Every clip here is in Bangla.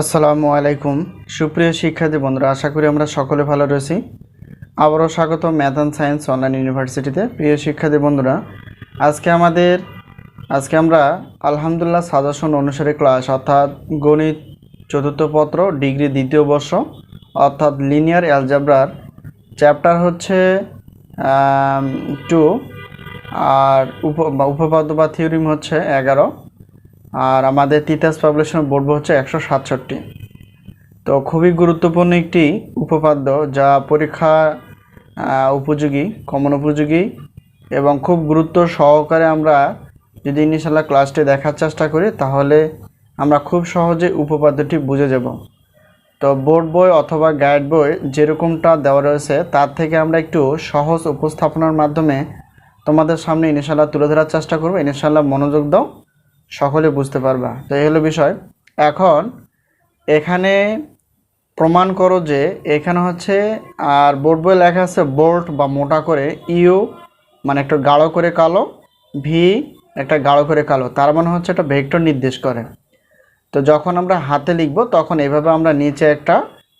আসসালামু আলাইকুম। সুপ্রিয় শিক্ষার্থী বন্ধুরা, আশা করি আমরা সকলে ভালো রয়েছি। আবারও স্বাগত ম্যাথ অ্যান্ড সায়েন্স অনলাইন ইউনিভার্সিটিতে। প্রিয় শিক্ষার্থী বন্ধুরা, আজকে আমাদের আজকে আমরা আলহামদুলিল্লাহ সাজেশন অনুসারে ক্লাস অর্থাৎ গণিত চতুর্থ পত্র ডিগ্রি দ্বিতীয় বর্ষ, অর্থাৎ লিনিয়ার অ্যালজাব্রার চ্যাপ্টার হচ্ছে টু আর উপ উপপাদ্য বা থিওরিম হচ্ছে এগারো। আর আমাদের তিতাস পাবলিশন বোর্ড হচ্ছে একশো সাতষট্টি। তো খুবই গুরুত্বপূর্ণ একটি উপপাদ্য যা পরীক্ষা উপযোগী কমন উপযোগী এবং খুব গুরুত্ব সহকারে আমরা যদি ইনশাল্লাহ ক্লাসটি দেখার চেষ্টা করি, তাহলে আমরা খুব সহজে উপপাদ্যটি বুঝে যাব। তো বোর্ড বই অথবা গাইড বই যেরকমটা দেওয়া রয়েছে, তার থেকে আমরা একটু সহজ উপস্থাপনার মাধ্যমে তোমাদের সামনে ইনশাল্লাহ তুলে ধরার চেষ্টা করব। ইনশাল্লাহ মনোযোগ দাও। সকলে বুঝতে পারবা। তো এই হলো বিষয়। এখন এখানে প্রমাণ করো যে এখানে হচ্ছে আর বোর্ড বই লেখা আছে বোল্ট বা মোটা করে, ইউ মানে একটা গাঢ় করে কালো, ভি একটা গাঢ় করে কালো। তার মানে হচ্ছে একটা ভেক্টর নির্দেশ করে। তো যখন আমরা হাতে লিখব, তখন এভাবে আমরা নিচে একটা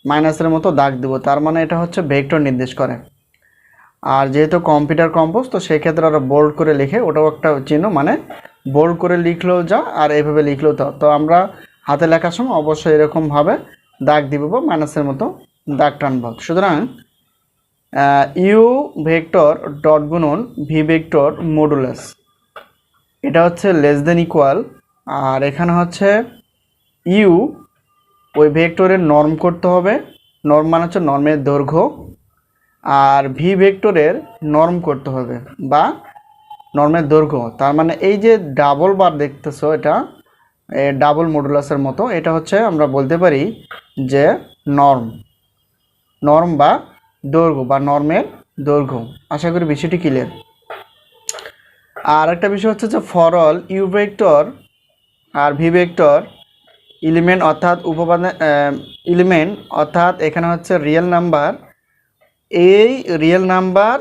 মাইনাসের মতো দাগ দেবো। তার মানে এটা হচ্ছে ভেক্টর নির্দেশ করে। আর যেহেতু কম্পিউটার কম্পোজ, তো সেক্ষেত্রে ওরা বোল্ড করে লিখে ওটাও একটা চিহ্ন মানে বোল্ড করে লিখলেও যা, আর এইভাবে লিখলেও তা। তো আমরা হাতে লেখার সময় অবশ্যই এরকমভাবে দাগ দিব বা মাইনাসের মতো দাগ টানব। সুতরাং ইউ ভেক্টর ডট গুণন ভি ভেক্টর মডুলাস। এটা হচ্ছে লেস দেন ইকুয়াল, আর এখানে হচ্ছে ইউ ওই ভেক্টরের নর্ম করতে হবে। নর্ম মানে হচ্ছে নর্মের দৈর্ঘ্য, আর ভি ভেক্টরের নর্ম করতে হবে, বা নর্মের দৈর্ঘ্য। তার মানে এই যে ডাবল বার দেখতেছো এটা ডাবল মডুলাসের মতো, এটা হচ্ছে আমরা বলতে পারি যে নর্ম নর্ম বা দৈর্ঘ্য বা নর্মের দৈর্ঘ্য। আশা করি বিষয়টি ক্লিয়ার আর একটা বিষয় হচ্ছে যে ফরল ইউ ভেক্টর আর ভি ভেক্টর এলিমেন্ট অর্থাৎ উপপাদ্য এলিমেন্ট অর্থাৎ এখানে হচ্ছে রিয়েল নাম্বার এই রিয়েল নাম্বার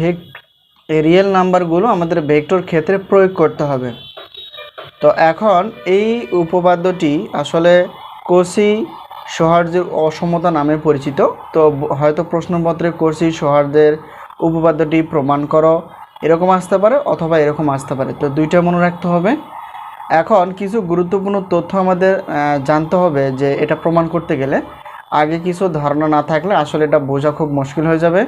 ভেক এই রিয়েল নাম্বারগুলো আমাদের ভেক্টর ক্ষেত্রে প্রয়োগ করতে হবে। তো এখন এই উপপাদ্যটি আসলে কোসি সৌহার্দ্যের অসমতা নামে পরিচিত। তো হয়তো প্রশ্নপত্রে কোসি সৌহার্দ্যের উপপাদ্যটি প্রমাণ করো, এরকম আসতে পারে অথবা এরকম আসতে পারে। তো দুইটা মনে রাখতে হবে। এখন কিছু গুরুত্বপূর্ণ তথ্য আমাদের জানতে হবে যে এটা প্রমাণ করতে গেলে আগে কিছু ধারণা না থাকলে আসলে এটা বোঝা খুব মুশকিল হয়ে যাবে।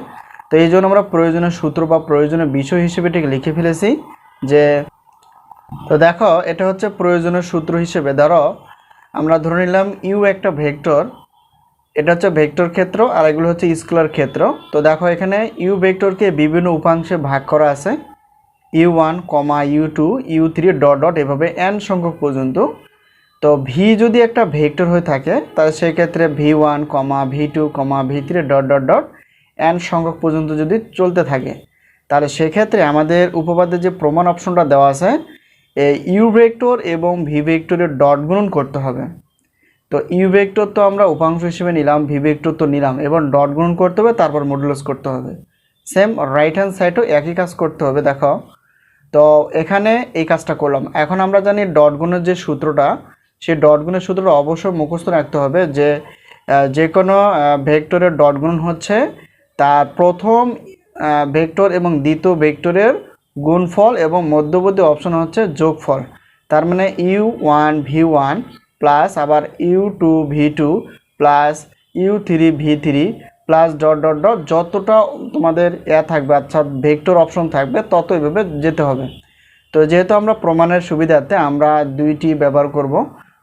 তো এই জন্য আমরা প্রয়োজনীয় সূত্র বা প্রয়োজনীয় বিষয় হিসেবে এটাকে লিখে ফেলেছি যে, তো দেখো, এটা হচ্ছে প্রয়োজনীয় সূত্র হিসেবে। ধরো, আমরা ধরে নিলাম ইউ একটা ভেক্টর, এটা হচ্ছে ভেক্টর ক্ষেত্র, আর এগুলো হচ্ছে স্কেলার ক্ষেত্র। তো দেখো, এখানে ইউ ভেক্টরকে বিভিন্ন উপাংশে ভাগ করা আছে। U one comma U two U three dot dot এভাবে এন সংখ্যক পর্যন্ত। তো ভি যদি একটা ভেক্টর হয়ে থাকে, তাহলে সেক্ষেত্রে V one comma V two comma V three dot dot dot N সংখ্যক পর্যন্ত যদি চলতে থাকে, তাহলে সেক্ষেত্রে আমাদের উপপাদ্যে যে প্রমাণ অপশনটা দেওয়া আছে, এই ইউ ভেক্টর এবং ভি ভেক্টরের ডট গুণন করতে হবে। তো ইউ ভেক্টর তো আমরা উপাংশ হিসেবে নিলাম ভি ভেক্টর তো নিলাম, এবং ডট গুণন করতে হবে, তারপর মডুলাস করতে হবে। সেম রাইট হ্যান্ড সাইডেও একই কাজ করতে হবে, দেখো। তো এখানে এই কাজটা করলাম। এখন আমরা জানি ডট গুণের যে সূত্রটা, সেই ডট গুণের সূত্রটা অবশ্যই মুখস্থ রাখতে হবে যে যে কোনো ভেক্টরের ডট গুণন হচ্ছে তার প্রথম ভেক্টর এবং দ্বিতীয় ভেক্টরের গুণফল এবং মধ্যবর্তী অপশন হচ্ছে যোগফল। তার মানে U one V one plus আবার U two V two plus U three V three plus dot dot dot যতটা তোমাদের এ থাকবে আচ্ছা ভেক্টর অপশন থাকবে, তত এভাবে যেতে হবে। তো যেহেতু আমরা প্রমাণের সুবিধার্থে আমরা দুইটি ব্যবহার করব,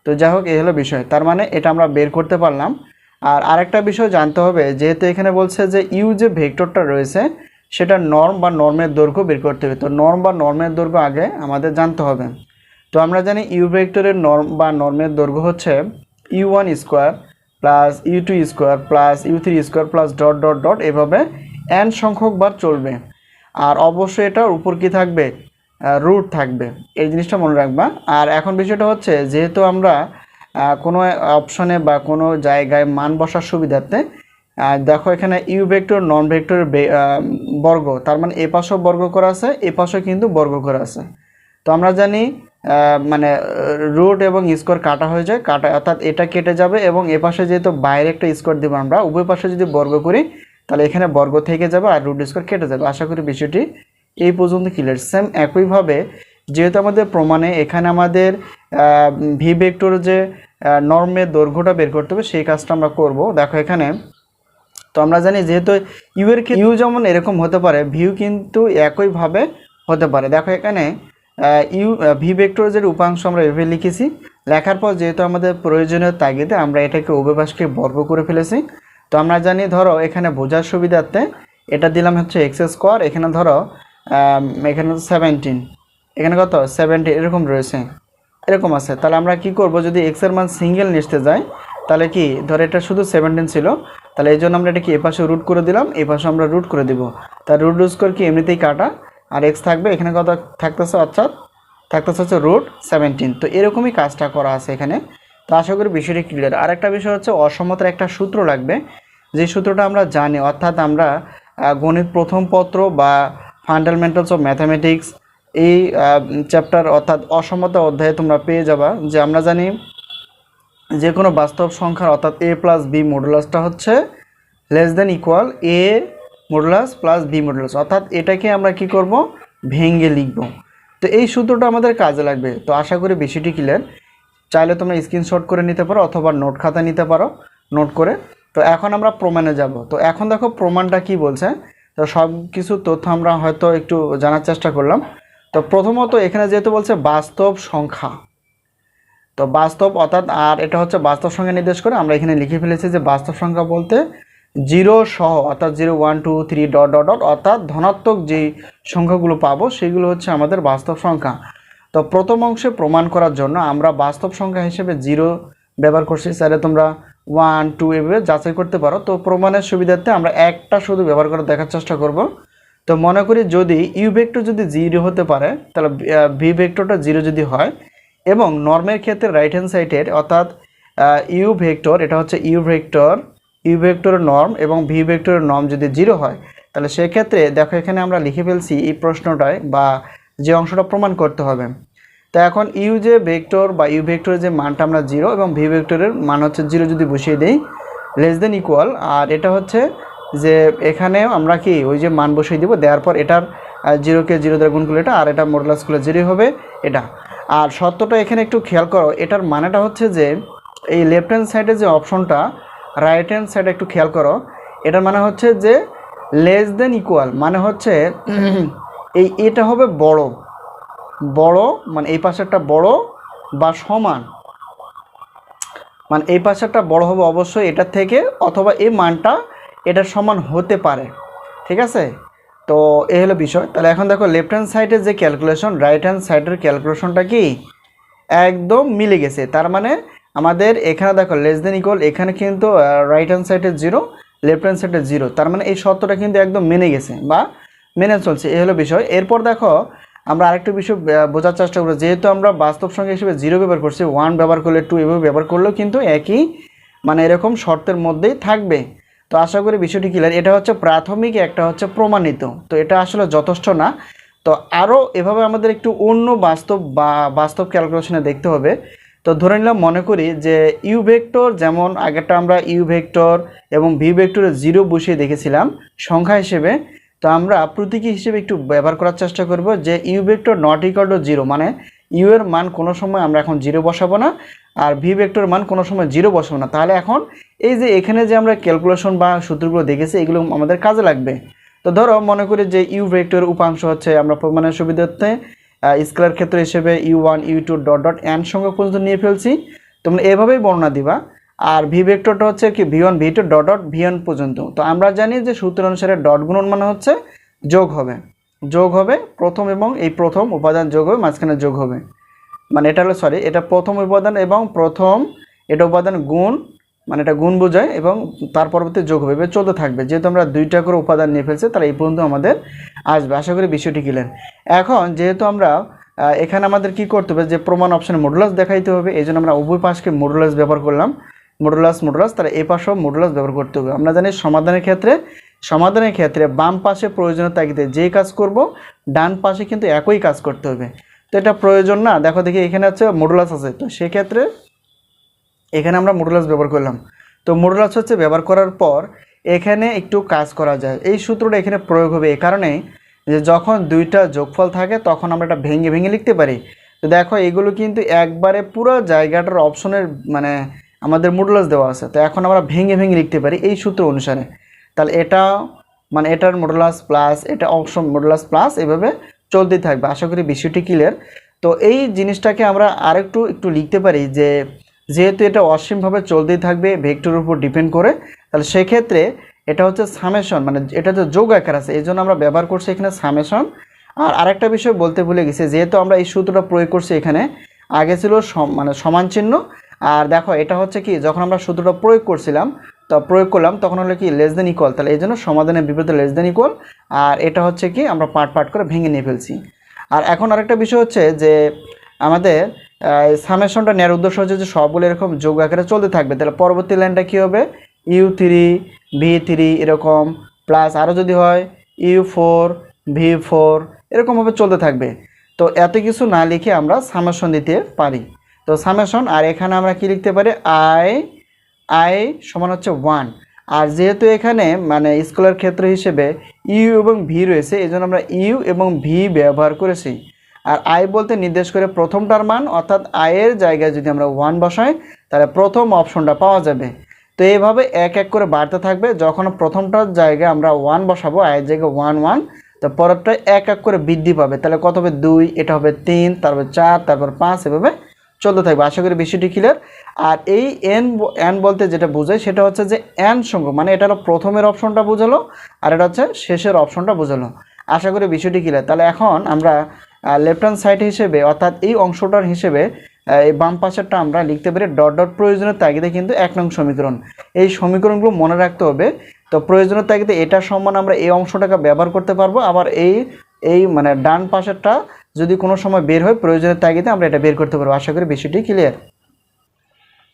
তো যাই হোক এই হলো বিষয়। তার মানে এটা আমরা বের করতে পারলাম। আর আরেকটা বিষয় জানতে হবে, যেহেতু এখানে বলছে যে ইউ যে ভেক্টরটা রয়েছে, সেটা নর্ম বা নর্মের দৈর্ঘ্য বের করতে হবে। তো নর্ম বা নর্মের দৈর্ঘ্য আগে আমাদের জানতে হবে। তো আমরা জানি ইউ ভেক্টরের নর্ম বা নর্মের দৈর্ঘ্য হচ্ছে U one square plus U two square plus U three square plus dot dot dot এভাবে এন সংখ্যক বার চলবে। আর অবশ্যই এটার উপর কি থাকবে? রুট থাকবে। এই জিনিসটা মনে রাখবা। আর এখন বিষয়টা হচ্ছে, যেহেতু আমরা কোনো অপশনে বা কোনো জায়গায় মান বসার সুবিধার্থে দেখো এখানে ইউ ভেক্টর নন ভেক্টর বর্গ, তার মানে এ পাশেও বর্গ করা আছে, এ পাশেও কিন্তু বর্গ করা আছে। তো আমরা জানি মানে রুট এবং স্কোর কাটা হয়ে যায়, কাটা, অর্থাৎ এটা কেটে যাবে এবং এ পাশে যেহেতু বাইরে একটা স্কোর দেবো আমরা, উভয় পাশে যদি বর্গ করি, তাহলে এখানে বর্গ থেকে যাবে আর রুট স্কোর কেটে যাবে। আশা করি বিষয়টি এই পর্যন্ত ক্লিয়ার সেম একইভাবে যেহেতু আমাদের প্রমাণে এখানে আমাদের ভি ভেক্টর যে নর্মের দৈর্ঘ্যটা বের করতে হবে, সেই কাজটা আমরা করব। দেখো এখানে, তো আমরা জানি যেহেতু ইউ এর ইউ যেমন এরকম হতে পারে ভিউ কিন্তু একইভাবে হতে পারে। দেখো এখানে ইউ ভি ভেক্টর যে উপাংশ আমরা এভাবে লিখেছি। লেখার পর যেহেতু আমাদের প্রয়োজনীয় তাগিদে আমরা এটাকে উভয়পাশকে বর্গ করে ফেলেছি। তো আমরা জানি ধরো এখানে বোঝার সুবিধার্থে এটা দিলাম হচ্ছে এক্স স্কোয়ার এখানে ধরো এখানে সেভেন্টিন এখানে কত? সেভেন্টি এরকম রয়েছে। এরকম আছে। তাহলে আমরা কি করব? যদি এক্সের মান সিঙ্গেল নিতে যাই তাহলে কি? ধর এটা শুধু সেভেন্টিন ছিল। তাহলে এই জন্য আমরা এটাকে এপাশে রুট করে দিলাম। এই পাশে আমরা রুট করে দিব। তার রুট রুট স্কোর কি? এমনিতেই কাটা। আর এক্স থাকবে এখানে কত? থাকতেছে অর্থাৎ, থাকতেছে হচ্ছে রুট সেভেন্টিন তো এরকমই কাজটা করা আছে এখানে। তো আশা করি বিষয়টি ক্লিয়ার আর একটা বিষয় হচ্ছে অসমতার একটা সূত্র লাগবে। যে সূত্রটা আমরা জানি, অর্থাৎ আমরা গণিত প্রথম পত্র বা ফান্ডামেন্টালস অফ ম্যাথামেটিক্স এই চ্যাপ্টার অর্থাৎ অসমতা অধ্যায়ে তোমরা পেয়ে যাবা যে আমরা জানি যে কোনো বাস্তব সংখ্যার অর্থাৎ এ প্লাস বি মডুলাসটা হচ্ছে less than equal A modulus plus B modulus অর্থাৎ এটাকে আমরা কি করব? ভেঙে লিখব। তো এই সূত্রটা আমাদের কাজে লাগবে। তো আশা করি বিষয়টি ক্লিয়ার চাইলে তোমরা স্ক্রিনশট করে নিতে পারো অথবা নোট খাতা নিতে পারো নোট করে। তো এখন আমরা প্রমাণে যাব। তো এখন দেখো প্রমাণটা কি বলছে? তো সব কিছু তথ্য আমরা হয়তো একটু জানার চেষ্টা করলাম। তো প্রথমত এখানে যেহেতু বলছে বাস্তব সংখ্যা, তো বাস্তব অর্থাৎ আর এটা হচ্ছে বাস্তব সংখ্যা নির্দেশ করে আমরা এখানে লিখে ফেলেছি যে বাস্তব সংখ্যা বলতে জিরো সহ, অর্থাৎ zero, one, two, three, dot dot dot, অর্থাৎ ধনাত্মক যেই সংখ্যাগুলো পাবো সেগুলো হচ্ছে আমাদের বাস্তব সংখ্যা। তো প্রথম অংশে প্রমাণ করার জন্য আমরা বাস্তব সংখ্যা হিসেবে জিরো ব্যবহার করছি। স্যারে, তোমরা ওয়ান, টু এভাবে যাচাই করতে পারো। তো প্রমাণের সুবিধার্থে আমরা একটা শুধু ব্যবহার করে দেখার চেষ্টা করব। তো মনে করি যদি ইউ ভেক্টর যদি জিরো হতে পারে, তাহলে ভি ভেক্টরটা জিরো যদি হয়, এবং নর্মের ক্ষেত্রে রাইট হ্যান্ড সাইডের অর্থাৎ ইউ ভেক্টর এটা হচ্ছে ইউ ভেক্টর ইউ ভেক্টরের নর্ম এবং ভি ভেক্টরের নর্ম যদি জিরো হয়, তাহলে সেক্ষেত্রে দেখো এখানে আমরা লিখে ফেলছি এই প্রশ্নটায় বা যে অংশটা প্রমাণ করতে হবে। তো এখন ইউ যে ভেক্টর বা ইউ ভেক্টরের যে মানটা আমরা জিরো এবং ভি ভেক্টরের মান হচ্ছে জিরো যদি বসিয়ে দিই লেস দেন ইকুয়াল আর এটা হচ্ছে যে এখানে আমরা কি ওই যে মান বসিয়ে দিব, দেওয়ার পর এটার জিরোকে জিরো দ্বারা গুণ করলে এটা, আর এটা মডুলাস করলে জিরো হবে এটা। আর সত্যটা এখানে একটু খেয়াল করো, এটার মানেটা হচ্ছে যে এই লেফট হ্যান্ড সাইডে যে অপশনটা রাইট হ্যান্ড সাইডে একটু খেয়াল করো, এটার মানে হচ্ছে যে লেস দেন ইকুয়াল মানে হচ্ছে এই এটা হবে বড়। বড় মানে এই পাশেরটা বড় বা সমান। মানে এই পাশেরটা বড় হবে অবশ্যই এটার থেকে, অথবা এই মানটা এটার সমান হতে পারে, ঠিক আছে? তো এই হলো বিষয়। তাহলে এখন দেখো লেফট হ্যান্ড সাইডের যে ক্যালকুলেশন রাইট হ্যান্ড সাইডের ক্যালকুলেশনটা কি? একদম মিলে গেছে। তার মানে আমাদের এখানে দেখো লেস দেন ইকুয়াল এখানে কিন্তু রাইট হ্যান্ড সাইডে জিরো লেফট হ্যান্ড সাইডে জিরো তার মানে এই সত্যটা কিন্তু একদম মেনে গেছে বা মেনে চলছে। এই হলো বিষয়। এরপর দেখো আমরা আরেকটু বিষয় বোঝার চেষ্টা করব। যেহেতু আমরা বাস্তব সংখ্যা হিসেবে জিরো ব্যবহার করছি ওয়ান ব্যবহার করলে টু এভাবে ব্যবহার করলেও কিন্তু একই মানে এরকম শর্তের মধ্যেই থাকবে। তো আশা করি বিষয়টি ক্লিয়ার এটা হচ্ছে প্রাথমিক, একটা হচ্ছে প্রমাণিত। তো এটা আসলে যথেষ্ট না। তো আরও এভাবে আমাদের একটু অন্য বাস্তব বা বাস্তব ক্যালকুলেশনে দেখতে হবে। তো ধরে নিলাম, মনে করি যে ইউ ভেক্টর যেমন আগেরটা আমরা ইউ ভেক্টর এবং ভি ভেক্টরে জিরো বসিয়ে দেখেছিলাম সংখ্যা হিসেবে, তো আমরা প্রতীকী হিসেবে একটু ব্যবহার করার চেষ্টা করব যে U vector not equal to zero মানে ইউ এর মান কোনো সময় আমরা এখন জিরো বসাবো না। আর ভি ভেক্টর মান কোনো সময় জিরো বসাবো না। তাহলে এখন এই যে এখানে যে আমরা ক্যালকুলেশন বা সূত্রগুলো দেখেছি, এগুলো আমাদের কাজে লাগবে। তো ধরো মনে করি যে ইউ ভেক্টর উপাংশ হচ্ছে আমরা প্রমাণের সুবিধার্থে স্কেলার ক্ষেত্র হিসেবে U one U two dot dot N সংখ্যা পর্যন্ত নিয়ে ফেলছি। তোমরা এভাবেই বর্ণনা দিবা। আর ভি ভেক্টরটা হচ্ছে কি V one V two dot dot V one পর্যন্ত। তো আমরা জানি যে সূত্র অনুসারে ডট গুণন মানে হচ্ছে যোগ হবে। যোগ হবে প্রথম এবং এই প্রথম উপাদান যোগ হবে, মাঝখানে যোগ হবে। মানে এটা হলো সরি এটা প্রথম উপাদান এবং প্রথম এটা উপাদান গুণ মানে এটা গুণ বোঝায় এবং তার পরবর্তী যোগ হবে। চলতে থাকবে, যেহেতু আমরা দুইটা করে উপাদান নিয়ে ফেলছি, তাহলে এই পর্যন্ত আমাদের আসবে। আশা করি বিষয়টি ক্লিয়ার এখন যেহেতু আমরা এখানে আমাদের কি করতে হবে, যে প্রমাণ অপশনে মডুলাস দেখাইতে হবে, এই জন্য আমরা উভয় পাশকে মডুলাস ব্যবহার করলাম। মডুলাস মডুলাস তাহলে এই পাশেও মডুলাস ব্যবহার করতে হবে। আমরা জানি সমাধানের ক্ষেত্রে সমাধানের ক্ষেত্রে বাম পাশে প্রয়োজনীয় তাগিদে যে কাজ করব, ডান পাশে কিন্তু একই কাজ করতে হবে। তো এটা প্রয়োজন না। দেখো দেখি, এখানে হচ্ছে মডুলাস আছে। তো সেক্ষেত্রে এখানে আমরা মডুলাস ব্যবহার করলাম। তো মডুলাস হচ্ছে ব্যবহার করার পর এখানে একটু কাজ করা যায়। এই সূত্রটা এখানে প্রয়োগ হবে এই কারণে যে যখন দুইটা যোগফল থাকে তখন আমরা এটা ভেঙে ভেঙে লিখতে পারি। তো দেখো, এগুলো কিন্তু একবারে পুরো জায়গাটার অপশনের মানে আমাদের মডুলাস দেওয়া আছে। তো এখন আমরা ভেঙে ভেঙে লিখতে পারি এই সূত্র অনুসারে। তাহলে এটা মানে এটার মডুলাস প্লাস এটা অপশন মডুলাস প্লাস এভাবে চলতেই থাকবে। আশা করি বিষয়টি ক্লিয়ার তো এই জিনিসটাকে আমরা আরেকটু একটু লিখতে পারি যে, যেহেতু এটা অসীমভাবে চলতেই থাকবে ভেক্টরের উপর ডিপেন্ড করে, তাহলে সেক্ষেত্রে এটা হচ্ছে সামেশন মানে এটা যে যোগ আকার আছে এই জন্য আমরা ব্যবহার করছি এখানে সামেশন আর আরেকটা বিষয় বলতে ভুলে গেছি, যেহেতু আমরা এই সূত্রটা প্রয়োগ করছি এখানে, আগে ছিল মানে সমান চিহ্ন। আর দেখো, এটা হচ্ছে কি, যখন আমরা সূত্রটা প্রয়োগ করছিলাম তো প্রয়োগ করলাম, তখন হলো কি লেস দেন ইকুয়াল তাহলে এই জন্য সমাধানের বিপরীতে লেস দেন ইকুয়াল আর এটা হচ্ছে কি আমরা পার্ট পার্ট করে ভেঙে নিয়ে ফেলছি। আর এখন আরেকটা বিষয় হচ্ছে যে আমাদের সামেশনটা নেওয়ার উদ্দেশ্য হচ্ছে যে সবগুলো এরকম যোগ আকারে চলতে থাকবে। তাহলে পরবর্তী লাইনটা কী হবে? ইউ থ্রি ভি থ্রি এরকম প্লাস আরও যদি হয় ইউ ফোর ভি ফোর এরকমভাবে চলতে থাকবে। তো এত কিছু না লিখে আমরা সামেশন দিতে পারি। তো সামেশন আর এখানে আমরা কি লিখতে পারি? আই আই সমান হচ্ছে ওয়ান আর যেহেতু এখানে মানে স্কুলের ক্ষেত্র হিসেবে ইউ এবং ভি রয়েছে এই আমরা ইউ এবং ভি ব্যবহার করেছি। আর আই বলতে নির্দেশ করে প্রথমটার মান, অর্থাৎ আয়ের জায়গায় যদি আমরা ওয়ান বসাই, তাহলে প্রথম অপশনটা পাওয়া যাবে। তো এইভাবে এক এক করে বাড়তে থাকবে। যখন প্রথমটার জায়গায় আমরা ওয়ান বসাবো আয়ের জায়গায় ওয়ান ওয়ান তো পরেরটা এক এক করে বৃদ্ধি পাবে। তাহলে কত হবে? দুই, এটা হবে তিন, তারপর চার, তারপর পাঁচ, এভাবে চলতে থাকবে। আশা করি বিষয়টি ক্লিয়ার আর এই এন এন বলতে যেটা বোঝায় সেটা হচ্ছে যে এন সংখ্যক মানে এটা হলো প্রথমের অপশনটা বোঝালো আর এটা হচ্ছে শেষের অপশনটা বোঝালো। আশা করি বিষয়টি ক্লিয়ার তাহলে এখন আমরা লেফট হ্যান্ড সাইড হিসেবে, অর্থাৎ এই অংশটার হিসেবে এই বাম পাশেরটা আমরা লিখতে পারি ডট ডট প্রয়োজনের তাগিদে কিন্তু এক নং সমীকরণ। এই সমীকরণগুলো মনে রাখতে হবে। তো প্রয়োজনের তাগিদে এটার সমান আমরা এই অংশটাকে ব্যবহার করতে পারব। আবার এই এই মানে ডান পাশেরটা যদি কোনো সময় বের হয়, প্রয়োজনের তাগিদে আমরা এটা বের করতে পারব। আশা করি বিষয়টি ক্লিয়ার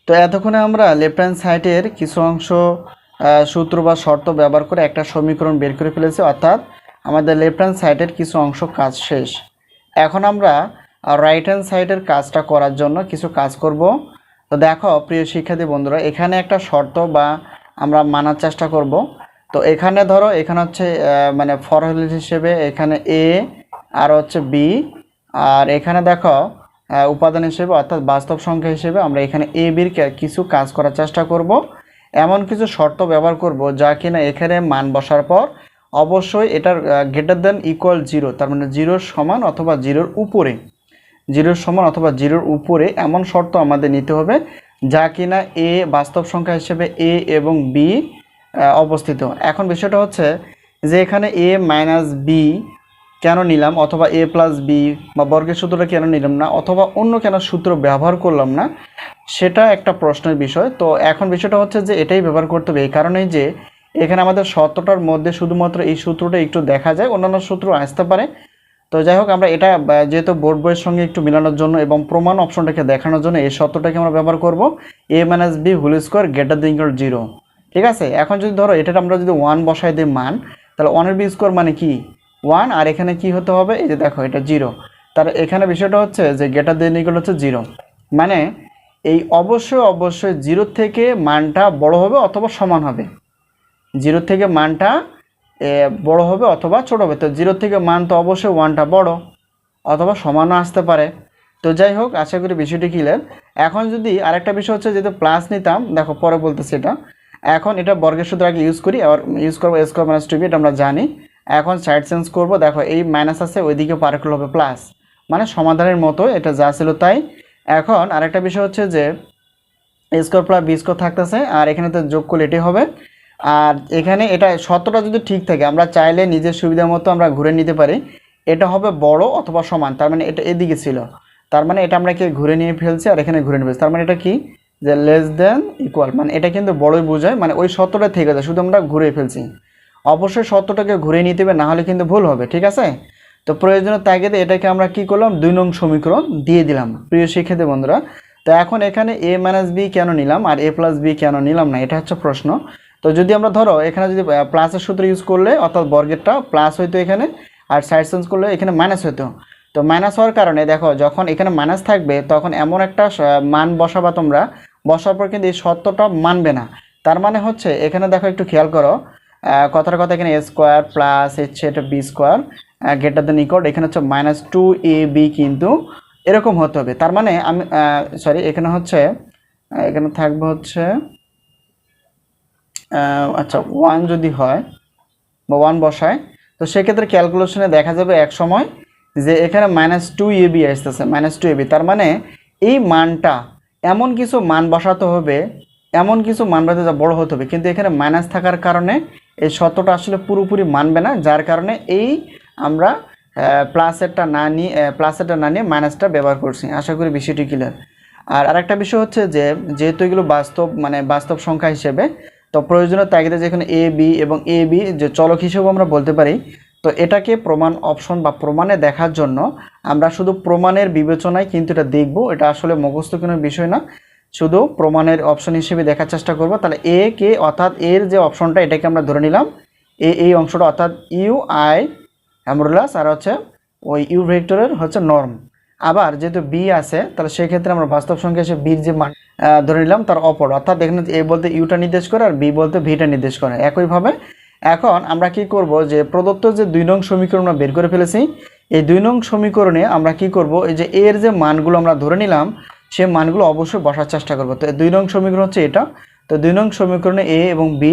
তো এতক্ষণে আমরা লেফট হ্যান্ড সাইডের কিছু অংশ সূত্র বা শর্ত ব্যবহার করে একটা সমীকরণ বের করে ফেলেছি, অর্থাৎ আমাদের লেফট হ্যান্ড সাইডের কিছু অংশ কাজ শেষ। এখন আমরা রাইট হ্যান্ড সাইডের কাজটা করার জন্য কিছু কাজ করব। তো দেখো, প্রিয় শিক্ষার্থী বন্ধুরা, এখানে একটা শর্ত বা আমরা মানার চেষ্টা করব। তো এখানে ধরো, এখানে হচ্ছে মানে ফরমেলিটি হিসেবে এখানে এ আর হচ্ছে বি আর এখানে দেখো উপাদান হিসেবে অর্থাৎ বাস্তব সংখ্যা হিসেবে আমরা এখানে এ বির কিছু কাজ করার চেষ্টা করব। এমন কিছু শর্ত ব্যবহার করব যা কিনা এখানে মান বসার পর অবশ্যই এটার গ্রেটার দেন ইকুয়াল জিরো তার মানে জিরোর সমান অথবা জিরোর উপরে। জিরোর সমান অথবা জিরোর উপরে এমন শর্ত আমাদের নিতে হবে যা কিনা এ বাস্তব সংখ্যা হিসেবে এ এবং বি অবস্থিত। এখন বিষয়টা হচ্ছে যে এখানে এ মাইনাস বি কেন নিলাম? অথবা এ প্লাস বি বা বর্গের সূত্রটা কেন নিলাম না? অথবা অন্য কেন সূত্র ব্যবহার করলাম না? সেটা একটা প্রশ্নের বিষয়। তো এখন বিষয়টা হচ্ছে যে এটাই ব্যবহার করতে হবে। এই কারণেই যে এখানে আমাদের শর্তটার মধ্যে শুধুমাত্র এই সূত্রটা একটু দেখা যায়, অন্যান্য সূত্র আসতে পারে। তো যাই হোক, আমরা এটা যেহেতু বোর্ড বইয়ের সঙ্গে একটু মেলানোর জন্য এবং প্রমাণ অপশনটাকে দেখানোর জন্য এই শর্তটাকে আমরা ব্যবহার করব। A minus B whole square greater than zero ঠিক আছে? এখন যদি ধরো এটা আমরা যদি ওয়ান বসাই দিই মান, তাহলে ওয়ানের বি স্কোয়ার মানে কি? ওয়ান, আর এখানে কি হতে হবে? এই যে দেখো, এটা জিরো। তার এখানে বিষয়টা হচ্ছে যে গেটার দিন ইকুয়াল হচ্ছে জিরো। মানে এই অবশ্যই অবশ্যই জিরো থেকে মানটা বড় হবে অথবা সমান হবে। জিরো থেকে মানটা বড় হবে অথবা ছোট হবে। তো জিরো থেকে মান তো অবশ্যই ওয়ানটা বড় অথবা সমানও আসতে পারে। তো যাই হোক, আশা করি বিষয়টি ক্লিয়ার এখন যদি আরেকটা বিষয় হচ্ছে যেহেতু প্লাস নিতাম, দেখো পরে বলতেছি এটা। এখন এটা বর্গের সূত্র আগে ইউজ করি, আবার ইউজ করব স্কোয়ার মাইনাস টু বি এটা আমরা জানি। এখন সাইড চেঞ্জ করব, দেখো এই মাইনাস আছে, ওইদিকে পার্কুল হবে প্লাস মানে সমাধানের মতো, এটা যা ছিল তাই। এখন আরেকটা বিষয় হচ্ছে যে স্কোয়ার প্লাস বি স্কোয়ার থাকতেছে, আর এখানে তো যোগ করলে এটি হবে। আর এখানে এটা শর্তটা যদি ঠিক থাকে, আমরা চাইলে নিজের সুবিধা মতো আমরা ঘুরে নিতে পারি। এটা হবে বড় অথবা সমান, তার মানে এটা এদিকে ছিল। তার মানে এটা আমরা কি ঘুরে নিয়ে ফেলছি আর এখানে ঘুরে নিয়ে তার মানে এটা কি? যে লেস দেন ইকুয়াল মানে এটা কিন্তু বড়ই বোঝায় মানে ওই শর্তটা থেকে যায়, শুধু আমরা ঘুরে ফেলছি। অবশ্যই শর্তটাকে ঘুরে নিতে হবে না হলে কিন্তু ভুল হবে, ঠিক আছে? তো প্রয়োজনের তাগিদে এটাকে আমরা কি করলাম? দুই নং সমীকরণ দিয়ে দিলাম। প্রিয় শিক্ষার্থী বন্ধুরা, তো এখন এখানে এ মাইনাস বি কেন নিলাম আর এ প্লাস বি কেন নিলাম না? এটা হচ্ছে প্রশ্ন। তো যদি আমরা ধরো, এখানে যদি প্লাসের সূত্র ইউজ করলে, অর্থাৎ বর্গেরটা প্লাস হইতো এখানে আর সাইড চেঞ্জ করলে এখানে মাইনাস হইতো। তো মাইনাস হওয়ার কারণে দেখো, যখন এখানে মাইনাস থাকবে, তখন এমন একটা মান বসাবা তোমরা। বসার পর কিন্তু এই সত্যটা মানবে না। তার মানে হচ্ছে, এখানে দেখো একটু খেয়াল করো কথার কথা এখানে এ স্কোয়ার প্লাস হচ্ছে এটা বি স্কোয়ার গেটার দ্য নিকট এখানে হচ্ছে মাইনাস টু এ বি কিন্তু এরকম হতে হবে। তার মানে আমি সরি এখানে হচ্ছে এখানে থাকবে হচ্ছে আচ্ছা ওয়ান যদি হয় বা ওয়ান বসায়, তো সেক্ষেত্রে ক্যালকুলেশনে দেখা যাবে এক সময় যে এখানে মাইনাস টু এবি আসতেছে মাইনাস টু এবি তার মানে এই মানটা এমন কিছু মান বসাতে হবে এমন কিছু মান বসাতে যা বড় হতে হবে। কিন্তু এখানে মাইনাস থাকার কারণে এই শতটা আসলে পুরোপুরি মানবে না, যার কারণে এই আমরা প্লাসেরটা না নিয়ে প্লাসেরটা না নিয়ে মাইনাসটা ব্যবহার করছি। আশা করি বিষয়টি ক্লিয়ার আর আরেকটা বিষয় হচ্ছে যে, যেহেতু এগুলো বাস্তব মানে বাস্তব সংখ্যা হিসেবে, তো প্রয়োজনীয় তাগিদে যেখানে এ বি এবং এ বি যে চলক হিসেবে আমরা বলতে পারি, তো এটাকে প্রমাণ অপশন বা প্রমাণে দেখার জন্য আমরা শুধু প্রমাণের বিবেচনায় কিন্তু এটা দেখব। এটা আসলে মুখস্থ কোনো বিষয় না। শুধু প্রমাণের অপশন হিসেবে দেখার চেষ্টা করব। তাহলে এ কে অর্থাৎ এর যে অপশনটা এটাকে আমরা ধরে নিলাম। এ এই অংশটা অর্থাৎ ইউ আই অ্যামরুলাস আর হচ্ছে ওই ইউ ভেক্টরের হচ্ছে নর্ম আবার যেহেতু বি আছে, তাহলে সেক্ষেত্রে আমরা বাস্তব সংখ্যা হিসেবে বির যে মান ধরে নিলাম, তার অপর। অর্থাৎ এখানে এ বলতে ইউটা নির্দেশ করে, আর বি বলতে ভিটা নির্দেশ করে। একইভাবে এখন আমরা কি করব যে প্রদত্ত যে দুই নং সমীকরণ আমরা বের করে ফেলেছি, এই দুই নং সমীকরণে আমরা কি করব, এই যে এর যে মানগুলো আমরা ধরে নিলাম সে মানগুলো অবশ্যই বসার চেষ্টা করব। তো দুই নং সমীকরণ হচ্ছে এটা। তো দুই নং সমীকরণে এ এবং বি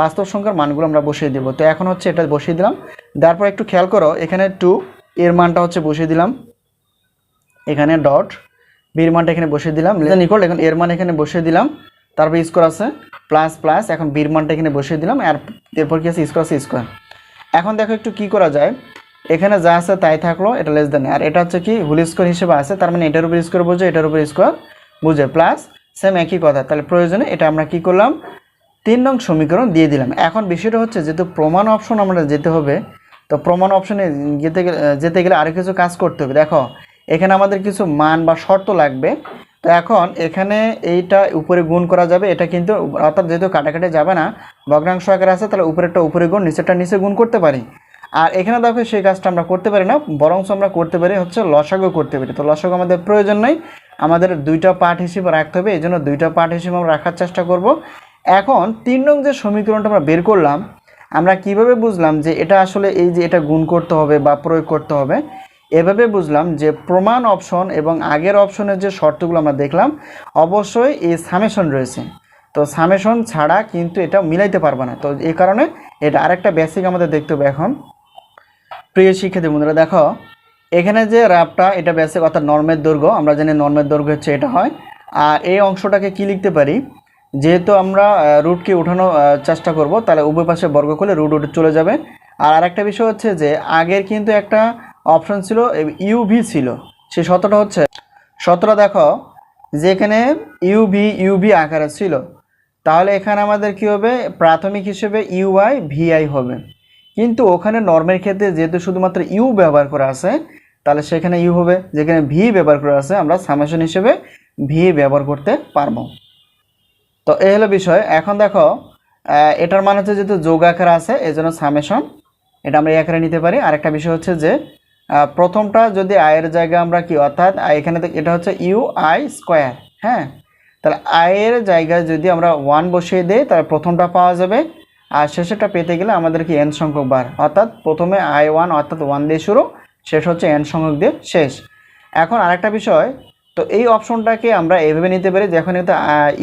বাস্তব সংখ্যার মানগুলো আমরা বসিয়ে দেবো। তো এখন হচ্ছে এটা বসিয়ে দিলাম। তারপর একটু খেয়াল করো, এখানে টু এর মানটা হচ্ছে বসিয়ে দিলাম। এখানে ডট বির মানটা এখানে বসিয়ে দিলাম। নিকল এখন এর মান এখানে বসিয়ে দিলাম। তারপর স্কোয়ার আছে প্লাস প্লাস এখন বির মানটা এখানে বসিয়ে দিলাম। আর এরপর কি আছে? স্কোয়ার আছে স্কোয়ার এখন দেখো একটু কি করা যায়। এখানে যা আছে তাই থাকল, এটা লেস দেন আর এটা হচ্ছে কি হুল স্কোয়ার হিসেবে আছে, তার মানে এটার উপর স্কোয়ার বোঝে, এটার উপর স্কোয়ার বুঝে প্লাস সেম একই কথা। তাহলে প্রয়োজনে এটা আমরা কি করলাম, তিন নং সমীকরণ দিয়ে দিলাম। এখন বিষয়টা হচ্ছে, যেহেতু প্রমাণ অপশন আমরা যেতে হবে, তো প্রমাণ অপশনে যেতে গেলে যেতে গেলে আরও কিছু কাজ করতে হবে। দেখো, এখানে আমাদের কিছু মান বা শর্ত লাগবে, তো এখন এখানে এইটা উপরে গুণ করা যাবে, এটা কিন্তু অর্থাৎ যেহেতু কাটাকাটি যাবে না, ভগ্নাংশ আকারে আছে, তাহলে উপরেরটা উপরে গুণ, নিচেরটা নিচে গুণ করতে পারি। আর এখানে দেখো সেই কাজটা আমরা করতে পারি না, বরঞ্চ আমরা করতে পারি হচ্ছে লসাগু করতে পারি। তো লসাগু আমাদের প্রয়োজন নেই, আমাদের দুইটা পার্ট হিসেবে রাখতে হবে এই জন্য দুইটা পার্ট হিসেবে আমরা রাখার চেষ্টা করব। এখন তিন নং যে সমীকরণটা আমরা বের করলাম, আমরা কীভাবে বুঝলাম যে এটা আসলে এই যে এটা গুণ করতে হবে বা প্রয়োগ করতে হবে? এভাবে বুঝলাম যে প্রমাণ অপশন এবং আগের অপশনের যে শর্তগুলো আমরা দেখলাম, অবশ্যই এই সামেশন রয়েছে। তো সামেশন ছাড়া কিন্তু এটা মিলাইতে পারবে না। তো এই কারণে এটা আরেকটা বেসিক আমাদের দেখতে হবে এখন। প্রিয় শিক্ষার্থী বন্ধুরা দেখো এখানে যে র্যাপটা এটা বেসিক অর্থাৎ নর্মের দৈর্ঘ্য আমরা জানি নর্মের দৈর্ঘ্য হচ্ছে এটা হয়। আর এই অংশটাকে কি লিখতে পারি? যেহেতু আমরা রুটকে উঠানোর আহ, চেষ্টা করব তাহলে উভয় পাশে বর্গ করলে রুট উঠে চলে যাবে। আর আরেকটা বিষয় হচ্ছে যে আগের কিন্তু একটা অপশন ছিল ইউভি ছিল। সেই শতটা হচ্ছে শতটা দেখো যে এখানে ইউভি ইউভি আকারে ছিল। তাহলে এখানে আমাদের কি হবে? প্রাথমিক হিসেবে ইউআই ভিআই হবে। কিন্তু ওখানে নর্মের ক্ষেত্রে যেহেতু শুধুমাত্র ইউ ব্যবহার করা আছে, তাহলে সেখানে ইউ হবে, যেখানে ভি ব্যবহার করা আছে, আমরা সামেশন হিসেবে ভি ব্যবহার করতে পারব। তো এই হলো বিষয়। এখন দেখো এটার মানে হচ্ছে যেহেতু যোগ আকারে আছে এই জন্য সামেশন এটা আমরা এই আকারে নিতে পারি। আরেকটা বিষয় হচ্ছে যে প্রথমটা যদি আয়ের জায়গায় আমরা কি, অর্থাৎ এখানে এটা হচ্ছে ইউ আই স্কোয়ার হ্যাঁ? তাহলে আয়ের জায়গায় যদি আমরা ওয়ান বসিয়ে দিই, তাহলে প্রথমটা পাওয়া যাবে আর শেষেরটা পেতে গেলে আমাদের কি এন সংখ্যক বার? অর্থাৎ প্রথমে আই ওয়ান অর্থাৎ ওয়ান দিয়ে শুরু, শেষ হচ্ছে এন সংখ্যক দিয়ে শেষ। এখন আরেকটা বিষয়, তো এই অপশনটাকে আমরা এইভাবে নিতে পারি যখন এটা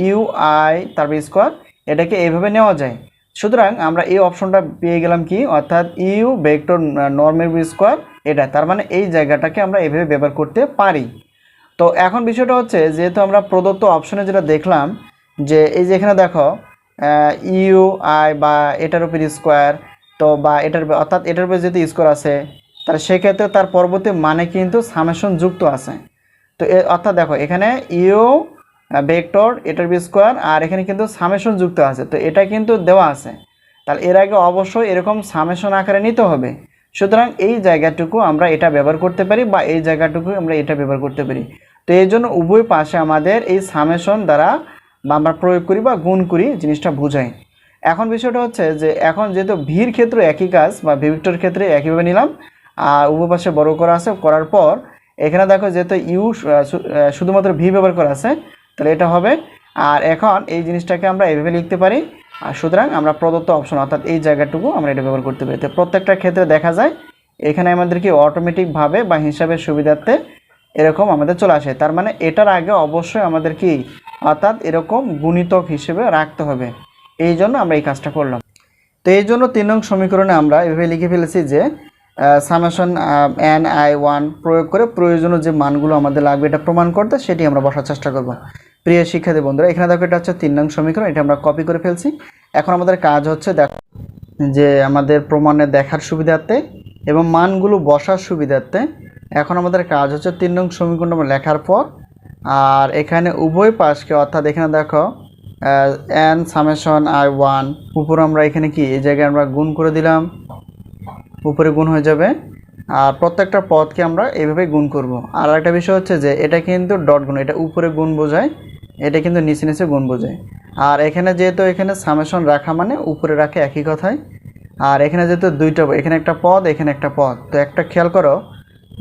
ইউ আই তারপর স্কোয়ার এটাকে এইভাবে নেওয়া যায়। সুতরাং আমরা এই অপশনটা পেয়ে গেলাম কি? অর্থাৎ ইউ ভেক্টর নর্মের স্কোয়ার এটা। তার মানে এই জায়গাটাকে আমরা এভাবে ব্যবহার করতে পারি। তো এখন বিষয়টা হচ্ছে, যেহেতু আমরা প্রদত্ত অপশনে যেটা দেখলাম, যে এই যে এখানে দেখো ইউ, আই বা এটার উপর স্কোয়ার, তো বা এটার অর্থাৎ এটার উপর যেহেতু স্কোয়ার আছে, তাহলে সেক্ষেত্রে তার পরবর্তী মানে কিন্তু সামেশন যুক্ত আছে। তো অর্থাৎ দেখো, এখানে ইউ ভেক্টর এটার বি স্কোয়ার, আর এখানে কিন্তু সামেশন যুক্ত আছে। তো এটা কিন্তু দেওয়া আছে। তাহলে এর আগে অবশ্যই এরকম সামেশন আকারে নিতে হবে। সুতরাং এই জায়গাটুকু আমরা এটা ব্যবহার করতে পারি বা এই জায়গাটুকু আমরা এটা ব্যবহার করতে পারি। তো এই জন্য উভয় পাশে আমাদের এই সামেশন দ্বারা বা আমরা প্রয়োগ করি বা গুণ করি জিনিসটা বোঝাই এখন বিষয়টা হচ্ছে যে এখন যেহেতু ভির ক্ষেত্রে একই কাজ বা ভিক্টর ক্ষেত্রে একইভাবে নিলাম, আর উপপাশে বড় করা আছে, করার পর এখানে দেখো যেহেতু ইউ শুধুমাত্র ভি ব্যবহার করা আছে, তাহলে এটা হবে। আর এখন এই জিনিসটাকে আমরা এভাবে লিখতে পারি। আর সুতরাং আমরা প্রদত্ত অপশন অর্থাৎ এই জায়গাটুকু আমরা এটা ব্যবহার করতে পারি। তো প্রত্যেকটা ক্ষেত্রে দেখা যায় এখানে আমাদেরকে অটোমেটিকভাবে বা হিসাবের সুবিধার্থে এরকম আমাদের চলে আসে। তার মানে এটার আগে অবশ্যই আমাদের কি অর্থাৎ এরকম গুণিতক হিসেবে রাখতে হবে। এই জন্য আমরা এই কাজটা করলাম। তো এই জন্য তিন নং সমীকরণে আমরা এভাবে লিখে ফেলেছি যে সামেশন এন আই ওয়ান প্রয়োগ করে প্রয়োজনীয় যে মানগুলো আমাদের লাগবে এটা প্রমাণ করতে সেটি আমরা বসার চেষ্টা করব। প্রিয় শিক্ষার্থী বন্ধুরা, এখানে দেখো এটা হচ্ছে তিন নং সমীকরণ, এটা আমরা কপি করে ফেলছি। এখন আমাদের কাজ হচ্ছে দেখ যে আমাদের প্রমাণে দেখার সুবিধার্থে এবং মানগুলো বসার সুবিধার্থে। এখন আমাদের কাজ হচ্ছে তিন নং সমীকরণ লেখার পর আর এখানে উভয় পাশকে, অর্থাৎ এখানে দেখো এন সামেশন আই ওয়ান উপর আমরা এখানে কি, এই জায়গায় আমরা গুণ করে দিলাম, উপরে গুণ হয়ে যাবে, আর প্রত্যেকটা পদকে আমরা এইভাবে গুণ করব। আর একটা বিষয় হচ্ছে যে, এটা কিন্তু ডট গুণ, এটা উপরে গুণ বোঝায়, এটা কিন্তু নিচে নিচে গুণ বোঝায়। আর এখানে যেহেতু এখানে সামেশন রাখা মানে উপরে রাখে একই কথায়, আর এখানে যেহেতু দুইটা, এখানে একটা পদ, এখানে একটা পদ। তো একটা খেয়াল করো,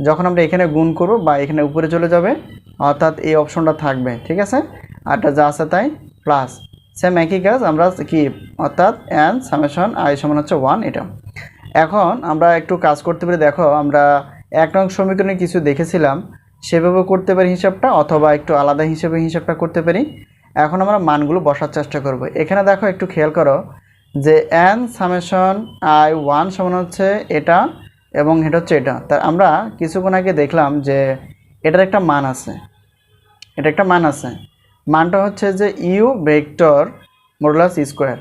যখন আমরা এখানে গুণ করব বা এখানে উপরে চলে যাবে অর্থাৎ এই অপশনটা থাকবে, ঠিক আছে? আরটা যা আছে তাই প্লাস সেম একই কাজ, আমরা কি? অর্থাৎ এন সামেশন আই সমান হচ্ছে ওয়ান এটা। এখন আমরা একটু কাজ করতে পারি, দেখো, আমরা এক নং সমীকরণে কিছু দেখেছিলাম, সেভাবে করতে পারি হিসাবটা, অথবা একটু আলাদা হিসেবে হিসাবটা করতে পারি। এখন আমরা মানগুলো বসার চেষ্টা করব। এখানে দেখো, একটু খেয়াল করো যে এন সামেশন আই ওয়ান সমান হচ্ছে এটা এবং এটা হচ্ছে এটা। তা আমরা কিছুক্ষণ আগে দেখলাম যে এটার একটা মান আছে। এটা একটা মান আছে। মানটা হচ্ছে যে ইউ ভেক্টর মোডলাস স্কোয়ার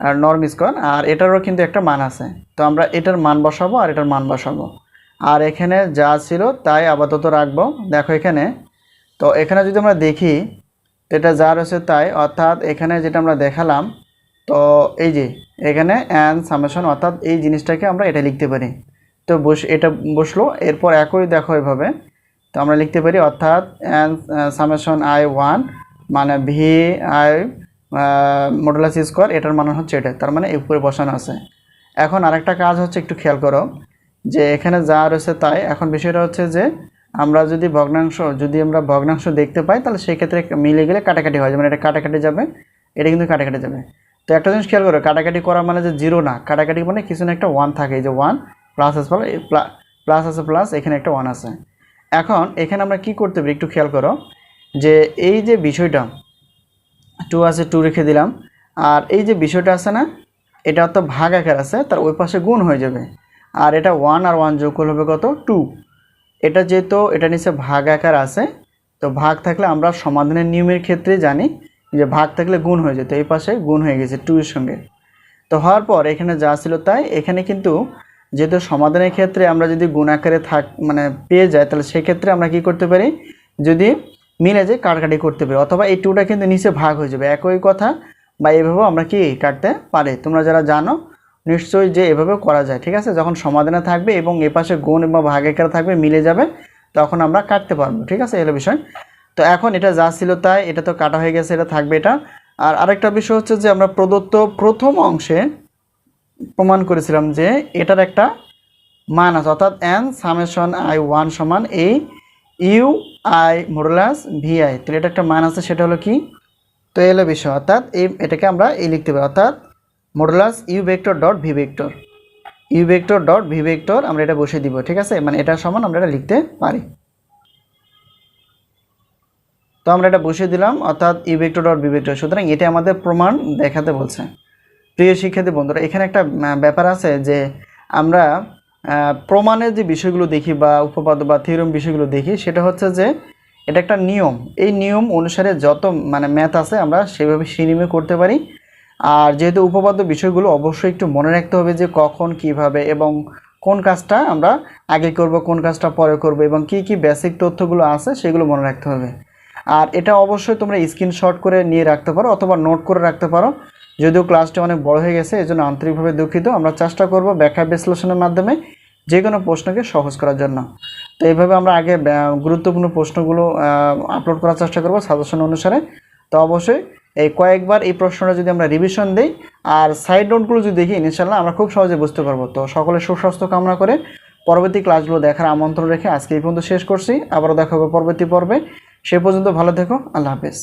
আর নর্ম স্কোয়ার আর এটারও কিন্তু একটা মান আছে। তো আমরা এটার মান বসাবো আর এটার মান বসাবো। আর এখানে যা ছিল তাই আপাতত রাখব। দেখো এখানে, তো এখানে যদি আমরা দেখি, এটা যা রয়েছে তাই, অর্থাৎ এখানে যেটা আমরা দেখালাম, তো এই যে এখানে অ্যান সামেশন অর্থাৎ এই জিনিসটাকে আমরা এটা লিখতে পারি। তো বস, এটা বসল, এরপর একই দেখো এভাবে। তো আমরা লিখতে পারি অর্থাৎ সামেশন আই ওয়ান মানে ভি আই মডুলাস স্কোয়ার এটার মানে হচ্ছে এটা, তার মানে উপরে বসানো আছে। এখন আরেকটা কাজ হচ্ছে একটু খেয়াল করো, যে এখানে যা রয়েছে তাই। এখন বিষয়টা হচ্ছে যে আমরা যদি ভগ্নাংশ, যদি আমরা ভগ্নাংশ দেখতে পাই, তাহলে সেই ক্ষেত্রে মিলে গেলে কাটাকাটি হয়। যেমন এটা কাটাকাটি যাবে, এটা কিন্তু কাটাকাটি যাবে। তো একটা জিনিস খেয়াল করো, কাটাকাটি করা মানে যে জিরো না, কাটাকাটি মানে কিছু না একটা ওয়ান থাকে। যে ওয়ান প্লাস আছে প্লাস আছে প্লাস এখানে একটা ওয়ান আছে। এখন এখানে আমরা কি করতে পারি? একটু খেয়াল করো যে এই যে বিষয়টা টু আছে টু রেখে দিলাম। আর এই যে বিষয়টা আছে না, এটা তো ভাগ আকার আছে, তার ওই পাশে গুণ হয়ে যাবে। আর এটা ওয়ান আর ওয়ান যোগ হবে কত? টু এটা যেহেতু এটা নিচে ভাগ আকার আছে, তো ভাগ থাকলে আমরা সমাধানের নিয়মের ক্ষেত্রে জানি যে ভাগ থাকলে গুণ হয়ে যেত। এই পাশে গুণ হয়ে গেছে টু এর সঙ্গে। তো হওয়ার পর এখানে যা ছিল তাই, এখানে কিন্তু যেহেতু সমাধানের ক্ষেত্রে আমরা যদি গুণ আকারে থাক মানে পেয়ে যাই, তাহলে সেক্ষেত্রে আমরা কি করতে পারি? যদি মিলে যে কাটাকাটি করতে পারি, অথবা এই টুটা কিন্তু নিচে ভাগ হয়ে যাবে। একই কথা বা এভাবেও আমরা কি কাটতে পারি? তোমরা যারা জানো, নিশ্চয়ই যে এভাবে করা যায়, ঠিক আছে? যখন সমাধানে থাকবে এবং এ পাশে গুণ এবং ভাগেকার থাকবে, মিলে যাবে, তখন আমরা কাটতে পারব, ঠিক আছে? এলো বিষয়। তো এখন এটা যা ছিল তাই, এটা তো কাটা হয়ে গেছে, এটা থাকবে এটা। আর আরেকটা বিষয় হচ্ছে যে আমরা প্রদত্ত প্রথম অংশে প্রমাণ করেছিলাম যে এটার একটা মান আছে, অর্থাৎ এন সামেশন আই ওয়ান সমান এই U I modulus V I তাহলে এটা একটা মান আছে, সেটা হলো কি? তো এলো বিষয়, অর্থাৎ এই, এটাকে আমরা এই লিখতে পারি, অর্থাৎ modulus U vector dot V vector U vector dot V vector আমরা এটা বসে দিব, ঠিক আছে? মানে এটা সমান আমরা এটা লিখতে পারি। তো আমরা এটা বসিয়ে দিলাম, অর্থাৎ U vector dot V vector সুতরাং এটা আমাদের প্রমাণ দেখাতে বলছে। প্রিয় শিক্ষার্থী বন্ধুরা, এখানে একটা ব্যাপার আছে যে আমরা প্রমাণের যে বিষয়গুলো দেখি বা উপপাদ্য বা থিওরম বিষয়গুলো দেখি, সেটা হচ্ছে যে এটা একটা নিয়ম। এই নিয়ম অনুসারে যত মানে ম্যাথ আছে আমরা সেভাবে সেই নিয়মে করতে পারি। আর যেহেতু উপপাদ্য বিষয়গুলো অবশ্যই একটু মনে রাখতে হবে যে কখন, কীভাবে এবং কোন কাজটা আমরা আগে করব, কোন কাজটা পরে করব এবং কি কি বেসিক তথ্যগুলো আছে সেগুলো মনে রাখতে হবে। আর এটা অবশ্যই তোমরা স্ক্রিনশট করে নিয়ে রাখতে পারো অথবা নোট করে রাখতে পারো। যদিও ক্লাসটি অনেক বড় হয়ে গেছে, এজন্য আন্তরিকভাবে দুঃখিত। আমরা চেষ্টা করব ব্যাখ্যা বিশ্লেষণের মাধ্যমে যে কোনো প্রশ্নকে সহজ করার জন্য। তো এইভাবে আমরা আগে গুরুত্বপূর্ণ প্রশ্নগুলো আপলোড করার চেষ্টা করব সাজেশন অনুসারে। তো অবশ্যই এই কয়েকবার এই প্রশ্নটা যদি আমরা রিভিশন দিই আর সাইড নোটগুলো যদি দেখি ইনশাল্লাহ আমরা খুব সহজে বুঝতে পারব। তো সকলে সুস্বাস্থ্য কামনা করে পরবর্তী ক্লাসগুলো দেখার আমন্ত্রণ রেখে আজকে এই পর্যন্ত শেষ করছি। আবারও দেখা হবে পরবর্তী পর্বে। সে পর্যন্ত ভালো থেকো। আল্লাহ হাফেজ।